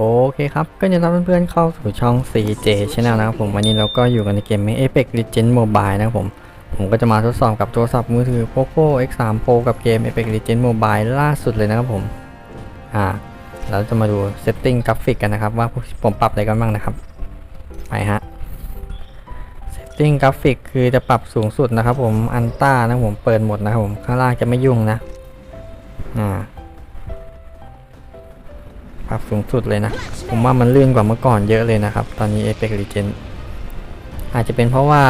โอเคครับ ก็จะรับเพื่อนๆเข้าสู่ช่อง CJ Channel นะครับผม วันนี้เราก็อยู่กันในเกม Apex Legends Mobile นะครับผม ผมก็จะมาทดสอบกับโทรศัพท์มือถือ Poco X3 Pro กับเกม Apex Legends Mobile ล่าสุดเลยนะครับผม อ่า เราจะมาดูเซตติ้งกราฟิกกันนะครับ ว่าผมปรับอะไรกันบ้างนะครับ ไปฮะเซตติ้งกราฟิกคือจะปรับสูงสุดนะครับผม อันต้านะผม เปิดหมดนะครับผม ข้างล่างจะไม่ยุ่งนะ อ่า ปรับสูงสุดเลยนะ ผมว่ามันลื่นกว่าเมื่อก่อนเยอะเลยนะครับ ตอนนี้ Apex Legends อาจจะเป็นเพราะว่า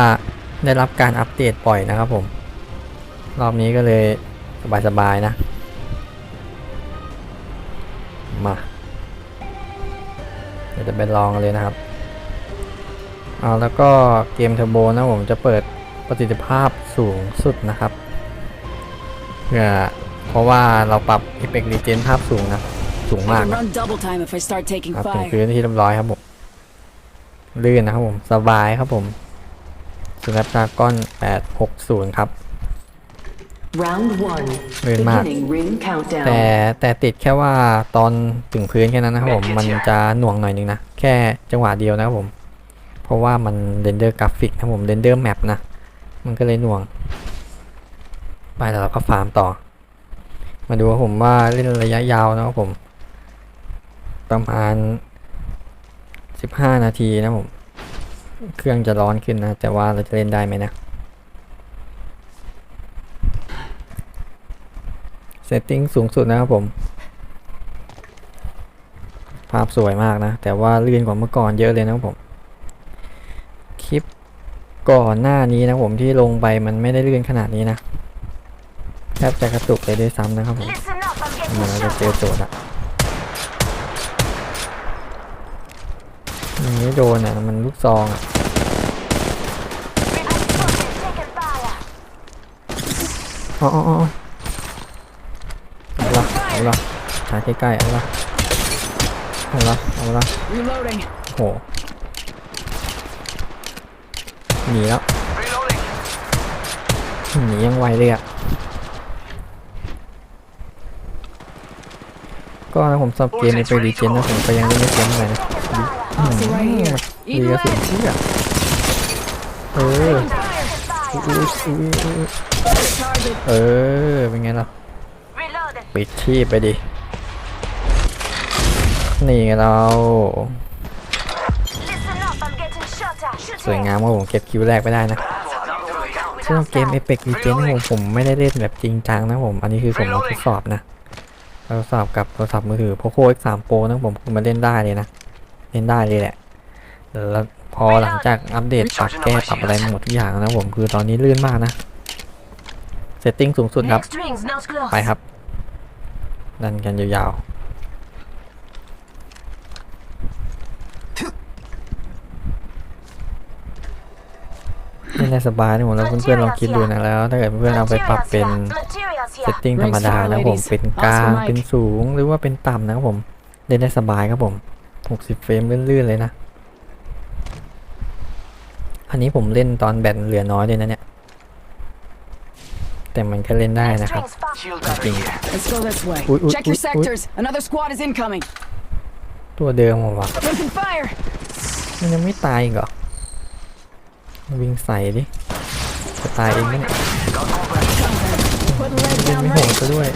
ได้รับการอัปเดตบ่อยนะครับผม รอบนี้ก็เลยสบายๆนะ มาเดี๋ยวจะไปลองเลยนะครับเอาแล้วก็เกมเทอร์โบนะผมจะเปิดประสิทธิภาพสูงสุดนะครับเพื่อเพราะว่าเราปรับ Apex Legends ภาพสูงนะ สูงมาก It'll นะ run double time if I start taking ครับถึง fire. พื้นที่เรียบร้อยครับผมลื่นนะครับผมสบายครับผมสุนัขดาก้อน860 ครับ Round one. ลื่นมาก Beginning ring แต่ countdown. แต่ติดแค่ว่าตอนถึงพื้นแค่นั้นนะครับผมมันจะหน่วงหน่อยนึงนะ แค่จังหวะเดียวนะครับผม เพราะว่ามันเรนเดอร์กราฟิกนะครับผมเรนเดอร์แมปนะ มันก็เลยหน่วง ไปแล้วเราก็ฟาร์มต่อ มาดูว่าผมว่าเล่นระยะยาวนะครับผม ประมาณ 15 นาทีนะผม เครื่องจะร้อนขึ้นนะ แต่ว่าเราจะเล่นได้ไหมนะ เซตติ้งสูงสุดนะครับผม ภาพสวยมากนะ แต่ว่าลื่นกว่าเมื่อก่อนเยอะเลยนะครับผม คลิปก่อนหน้านี้นะผมที่ลงไปมันไม่ได้ลื่นขนาดนี้นะแทบจะกระตุกเลยด้วยซ้ำนะครับผม Listen up, I'm เหมือน getting เราจะเจอ shot โจทย์อะ อย่างนี้โดนอะ มันลูกซองอะ I'm fucking taking fire. อ๋ออ๋ออ๋อเอาละเอาละหาใกล้ๆเอาละเอาละเอาละ Reloading. โหหนีแล้วหนียังไวเลยอะก็นะผมสอบเกมในไปรีเจนนะผมก็ยังเล่นไม่เกมอะไรนะ Hostile right here. ดี Eat กระสุน away. เชี่ยเออ Taking อุ๊ fire. ยอุ๊ยอุ๊ยอุ๊ย Target. เออ เป็นไงล่ะ Reloading. ปิดชีพไปดิ นี่ไงเรา Listen up, I'm getting shot at. Shoot สวย him. งามว่าผมเก็บคิวแรกไปได้นะ ซึ่งเกม Apex Legends นี่ผมผมไม่ได้เล่นแบบจริงจังนะผม อันนี้คือผมมาทดสอบนะทดสอบกับโทรศัพท์มือถือ Poco X3 Pro นะผมคือมาเล่นได้เลยนะ เล่นได้เลยแหละแล้วพอหลังจากอัปเดตปรับแก้ปรับอะไรหมดทุกอย่างนะผมคือตอนนี้ลื่นมากนะเซตติ้งสูงสุดครับ Next ring's not close. ไปครับดันกันยาวๆเล่นได้สบายนะผมแล้วเพื่อนๆลองคิดดูนะแล้วถ้าเกิดเพื่อนๆเอาไปปรับเป็น Materials เซต here. ติ้งธรรมดานะผมเป็นกลางเป็นสูงหรือว่าเป็นต่ำนะครับผมเล่นได้สบายครับผม 60 เฟรมลื่นๆเลยนะ อันนี้ผมเล่นตอนแบตเหลือน้อยด้วยนะเนี่ย แต่มันก็เล่นได้นะครับ จริงตัวเดิมว่ะมันยังไม่ตายอีกเหรอวิ่งใส่ดิจะตายเองไหเนี่ย Put leg วิ่ง down ไม่โห right. ดซะด้วย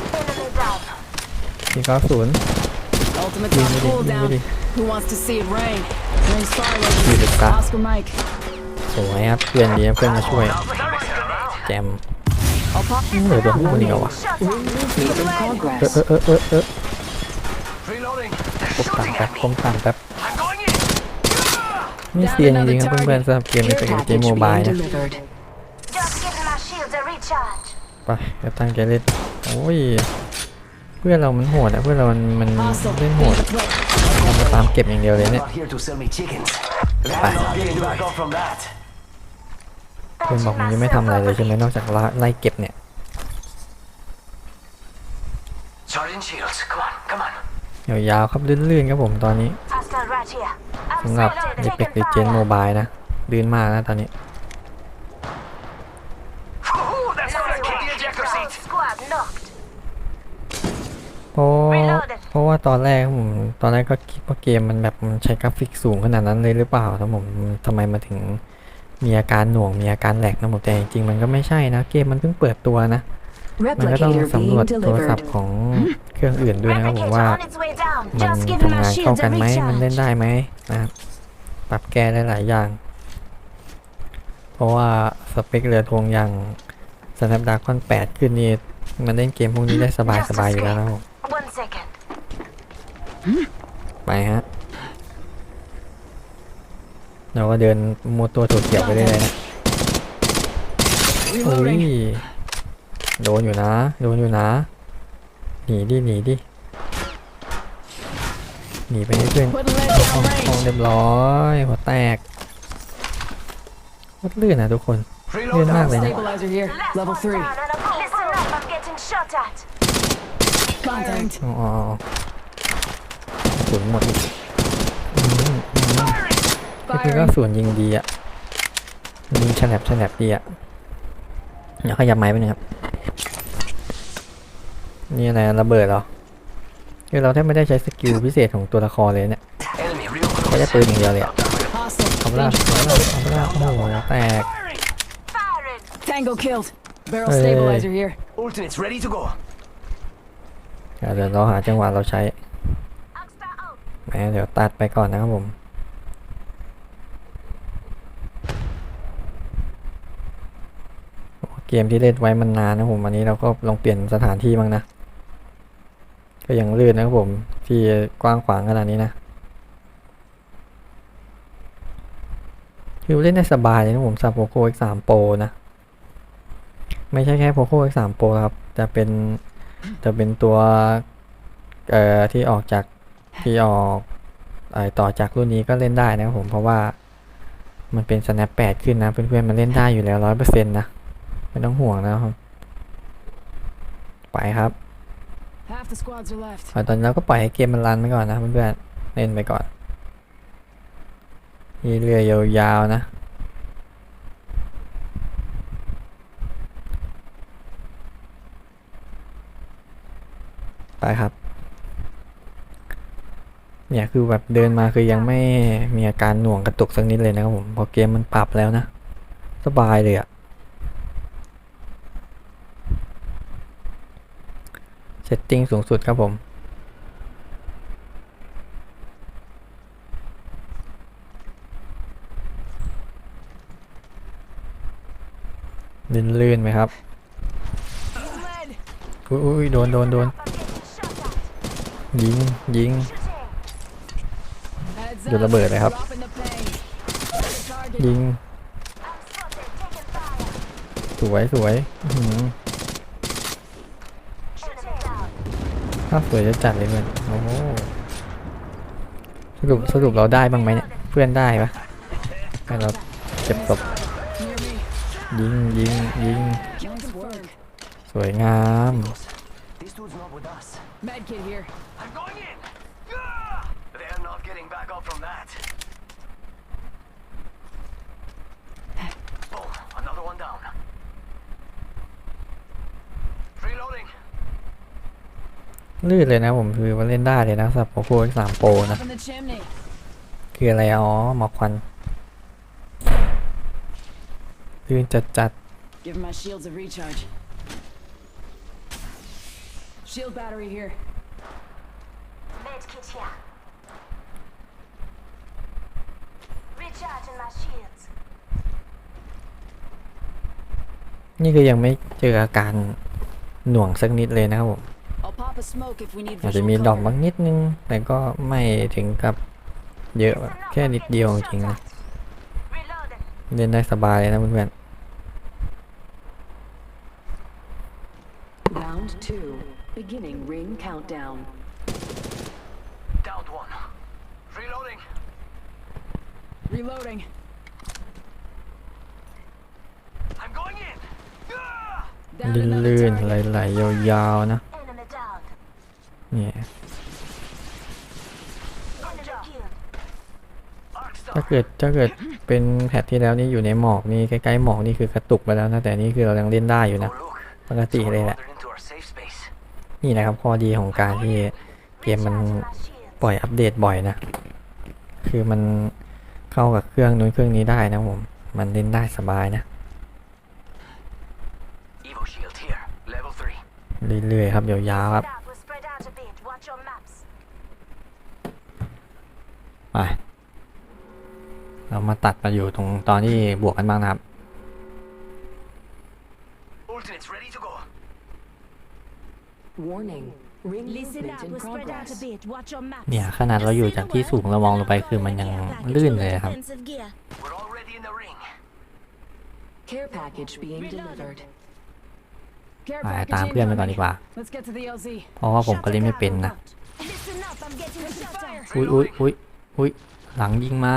490 Ultimate's on cooldown. Who wants to see it rain? Rain spiral. Ask Mike. สวยครับเพื่อนดีครัเพื่อนมาช่วยแจมเหลือตัวผู้นเดียวอะเออเออเออเออเออผมต่างแป๊บผมต่างแป๊บนี่เสียงจริงครับเพื่อนๆสำหรับเกมนี้เป็นเกมโมบายนะไปตั้งใจเล็ดโอ้ย เพื่อนเรามันโหดอะเพื่อนเรามันมัน hostile. เล่นโหด Being อะ deployed. เรามาตามเก็บอย่างเดียวเลยเนี่ย not here to sell me chickens. Bye. I'm not getting back off from that. เพื่อนบอกมันยังไม่ทำอะไรเลยใช่ไหมนอกจากไล่ไล่เก็บเนี่ย Charging shields. Come on, come on. ยาวๆครับลื่นๆครับผมตอนนี้ Hostile right here. I'm สำหรับ spotted. Apex Taking Legends fire. Mobile นะลื่นมากนะตอนนี้ Squad knocked. โอ้ Reloaded. เพราะว่าตอนแรกผมตอนแรกก็คิดว่าเกมมันแบบมันใช้กราฟิกสูงขนาดนั้นเลยหรือเปล่าครับผมทำไมมาถึงมีอาการหน่วงมีอาการแหลกนะผมแต่จริงๆมันก็ไม่ใช่นะเกมมันเพิ่งเปิดตัวนะมันก็ต้อง Replicator สำรวจ being โทรศัพท์ delivered. ของเครื่องอื่นด้วยนะครับผม Replicator ว่า on its way down. มัน Just giving ทำ my งานเข้า shields กั a นไหมมันเล่น recharge. ได้ไหมนะครับปรับแก้ได้หลายอย่าง เพราะว่าสเปคเรือธงอย่าง Snapdragon 8 ขึ้นนี่มันเล่นเกมพวกนี้ได้สบายสบายๆอยู่แล้วนะครับ ผม One second. ไปฮะ เราก็เดินมัวตัวถั่วเขียวไปเรื่อยๆนะโอ้ย Reloading. โดนอยู่นะ โดนอยู่นะ หนีดิ หนีดิ หนีไปให้เพื่อน Putting lead ห้อง down ห้อง range. เรียบร้อย หัวแตกโคตรลื่นนะทุกคน Reload. Good luck, man. Stabilizer here. Last Level one three. Contact. อ๋ออ๋ออ๋อศูนย์หมดอีกอืมอืมก็คือก็ Firing. ส่วนยิงดีอะยิงฉลับฉลับดีอะเดี๋ยวขยับไม้ไปหนึ่งครับ นี่อะไรระเบิดเหรอคือเราแทบไม่ได้ใช้สกิลพิเศษของตัวละครเลยเนี่ย Enemy real ใช้ close. แต่ปืนอย่างเดียวเลยอะ Hostile. เอาไปละ Danger. เอาไปละเอาไปละโอ้โหแตก Firing. Tango killed. Barrel Hey. stabilizer here. Ultimate's ready to go. เดี๋ยวเราหาจังหวะเราใช้แหมเดี๋ยวตัดไปก่อนนะครับผมเกมที่เล่นไว้มันนานนะผมอันนี้เราก็ลองเปลี่ยนสถานที่บ้างนะ ก็ยังลื่นนะครับผมที่กว้างขวางขนาดนี้นะคือเล่นได้สบายเลยนะผมสับ Poco X3 Pro นะ ไม่ใช่แค่ Poco X3 Pro ครับจะเป็น จะเป็นตัวเอ่อที่ออกจากที่ออกเอ่อต่อจากรุ่นนี้ก็เล่นได้นะครับผมเพราะว่ามันเป็น Snap 8 ขึ้นนะเพื่อนๆมันเล่นได้อยู่แล้วร้อยเปอร์เซ็นต์นะ ไม่ต้องห่วงนะครับ ไปครับ Half the squads are left. เอาตอนนี้เราก็ปล่อยให้เกมมันรันไปก่อนนะเพื่อนๆเล่นไปก่อนนี่เรือยาวๆนะ ไปครับ เนี่ยคือแบบเดินมาคือยังไม่มีอาการหน่วงกระตุกสักนิดเลยนะครับผมพอเกมมันปรับแล้วนะ สบายเลยอะเซตติ้งสูงสุดครับผมลื่นๆไหมครับอุ้ยอุ้ยโดนโดนโดน I'm getting shot at. ยิงยิง Shooting. Heads Đưa up. ระเบิดเลยครับ ยิง สวยสวยอื้อหือ Enemy down. ภาพสวยจะจัดเลยเพื่อนโอ้สรุปสรุปเราได้บ้างไหมเนี่ยเพื่อนได้ปะให้เราเก็บศพยิงยิงยิง สวยงาม This dude's not with us. Medkit here. I'm going in. Ah! They're not getting back up from that. Boom. Another one down. Reloading. ลื่นเลยนะผมคือว่าเล่นได้เลยนะสำหรับ Poco X3 Pro นะ Up in the chimney. คืออะไรอ๋อหมอกควันลื่นจัดจัด Give my shields a recharge. Shield battery here. Medkit here. Recharging my shields. นี่คือยังไม่เจออาการหน่วงสักนิดเลยนะครับผม I'll pop a smoke if we need อาจจะ visual มีดอก cover. บางนิดนึง แต่ก็ไม่ถึงกับเยอะ Listen up, แค่ I'm นิด getting เดียวจ shot ริงๆนะ at. Reloading. เล่นได้สบายเลยนะเพื่อน Round Beginning ring countdown. Downed one. Reloading. Reloading. I'm going in. Ah! ๆ Down another ลื่น target. ๆไหลๆยาวๆนะ Enemy down. เนี่ย Enemy killed. Arc ถ้า star. เกิดถ้าเกิดเป็นแพทที่แล้วนี่อยู่ในหมอกนี่ใกล้ๆหมอกนี่คือกระตุกไปแล้วนะแต่นี่คือเรายังเล่นได้อยู่นะ Oh, look. ปกติ Someone เลยแหละ wandered นี่นะครับข้อดีของการที่เกมมัน Recharging my shields. ปล่อยอัปเดตบ่อยนะ คือมันเข้ากับเครื่องนู้นเครื่องนี้ได้นะผม มันเล่นได้สบายนะ Evo shield here. Level 3. เรื่อยๆครับยาวๆครับ That will spread out a bit. Watch your maps. ไปเรามาตัดมาอยู่ตรงตอนที่บวกกันบ้างนะครับ Ultimates ready to go. Warning. Ring Listen movement up. in We'll spread out a progress. bit. Watch your maps. เนี่ยขนาดเราอยู่จากที่สูงเรามองลงไปคือมันยังลื่นเลยครับ Defensive gear. We're already in the ring. Care package being delivered. Care ไป package ตามเพื่อนไปก่อนดีกว่า incoming. Let's get to the LZ. เพราะว่าผมก็เล่นไม่เป็นนะ Listen up. I'm getting shot at. อุ้ยอุ้ยอุ้ยอุ้ยหลังยิงมา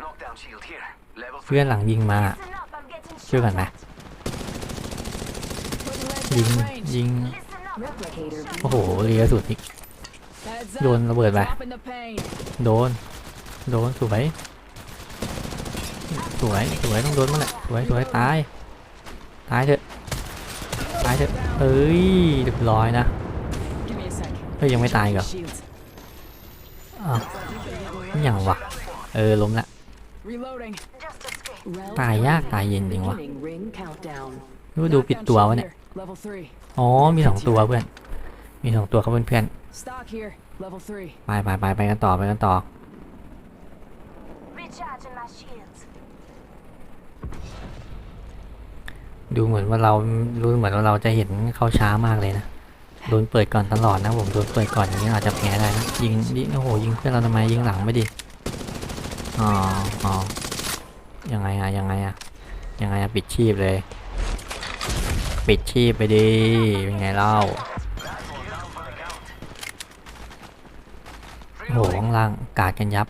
Knockdown shield here. Level 3. เพื่อนหลังยิงมา Listen up. I'm getting ช่วย shot กันไหม at. ยิง Putting legs in range. ยิง Listen up. Replicator โอ้โหเรียสุดอีก Heads โดน up. ระเบิดไป Dropping the pain. โดน โดนสวย สวย สวยต้องโดนมันแหละสวยสวยตาย ตายเถอะ ตายเถอะเอ้ยเรียบร้อยนะ Give me a sec. เฮ้ยยังไม่ตายอีกเหรอ Shields. อ้าวอย่างวะ เออล้มละ Reloading. Just escape. Round ตายยาก one. ตายเย็นจริงวะ Beginning ring countdown. รู้ดูผิด Knockdown ตัว shield วะเนี่ย here. Level three. อ๋อ มีสองตัวเพื่อน มีสองตัวครับเพื่อน Stock here. Level three. ๆ ไปไปไปไปกันต่อไปกันต่อ Recharging my shields. ดูเหมือนว่าเรารู้เหมือนว่าเราจะเห็นเข้าช้ามากเลยนะ โดนเปิดก่อนตลอดนะผมโดนเปิดก่อนอย่างนี้อาจจะแพ้ได้นะยิงยิงโอ้โหยิงเพื่อนเราทำไมยิงหลังไม่ดิอ๋ออ๋อยังไงอะยังไงอะยังไงอะปิดชีพเลย ปิดชีพไปดิเป็นไงเล่าโหข้างล่างกาดกันยับ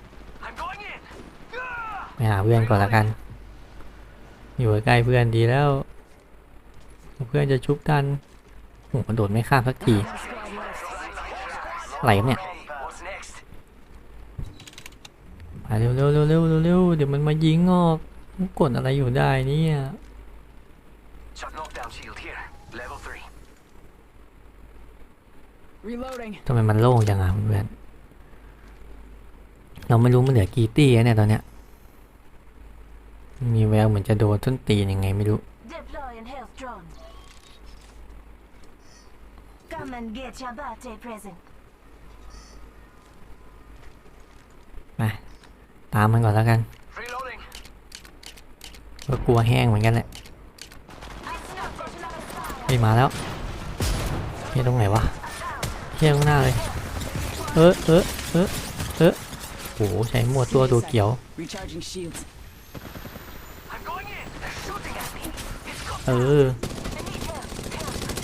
ไปหาเพื่อนก่อนละกัน อยู่ใกล้เพื่อนดีแล้ว เพื่อนจะชุบกันโหมันโดดไม่ข้ามสักทีไรครับเนี่ยเร็วเร็วเร็วเร็วเร็วเร็วเดี๋ยวมันมายิงออกกดอะไรอยู่ได้เนี่ย Shot knockdown shield here. Level 3. Reloading. ทำไมมันโล่งจังอะเพื่อนเราไม่รู้มันเหลือกี่ตี้อะเนี่ยตอนเนี้ย มีแววเหมือนจะโดนต้นตีนยังไงไม่รู้ Deploying health drone. Come and get your birthday present. ไปตามมันก่อนแล้วกัน Reloading. ก็กลัวแห้งเหมือนกันแหละเฮ้ยมาแล้วเฮ้ยตรงไหนวะ เฮียตรงหน้าเลย เออเออเออเออโหใช้หมวดตัวตัวเขียว Recharging shields. I'm going in. They're shooting at me. It's got เออ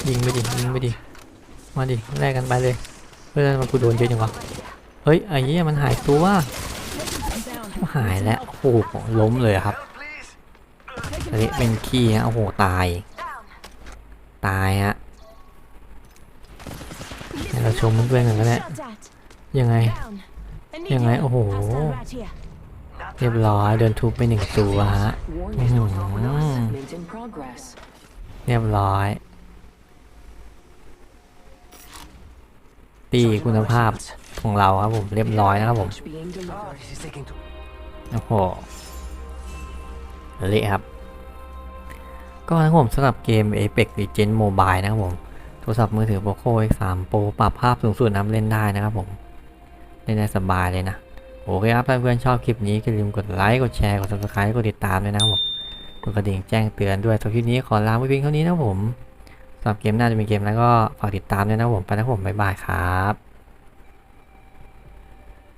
ยิงไปดิ ยิงไปดิ มาดิ แลกกันไปเลยเฮ้ยทำไมันกูโดนเยอะจังวะ เฮ้ยไอ้เหี้ยมันหายตัว I'm down. หายแล้ว โอ้โห ล้มเลยอะครับ help, please. อันนี้เป็นขี้ฮะ โอ้โห ตาย Down. ตายฮะ เราชมเพื่อนๆกันก็ได้ Shot at. ยังไง ยังไง โอ้โห เรียบร้อยโดนทุบไปหนึ่งตัวฮะเรียบร้อย ตีคุณภาพของเราครับผม เรียบร้อยนะครับผม โอ้โห เละครับ ก็นะครับผมสำหรับเกม Apex Legends Mobile นะครับผม ทรศัพท์มือถือ Poco X3 Pro ปรับภาพสูงสุดน้ำเล่นได้นะครับผม เล่นได้สบายเลยนะ โอเคครับเพื่อนๆชอบคลิปนี้ก็อย่าลืมกดไลค์กดแชร์กด subscribe กดติดตามด้วยนะครับผมกดกระดิ่งแจ้งเตือนด้วยสำหรับคลิปนี้ขอลาไปเพียงเท่านี้นะผมสำหรับเกมหน้าจะมีเกมแล้วก็ฝากติดตามด้วยนะผมไปนะผมบ๊ายบายครับ